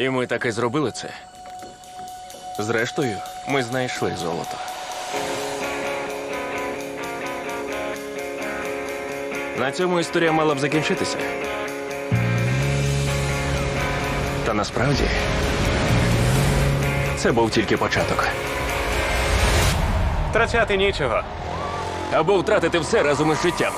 І ми так і зробили це. Зрештою, ми знайшли золото. На цьому історія мала б закінчитися. Та насправді це був тільки початок. Втрачати нічого. Або втратити все разом із життям.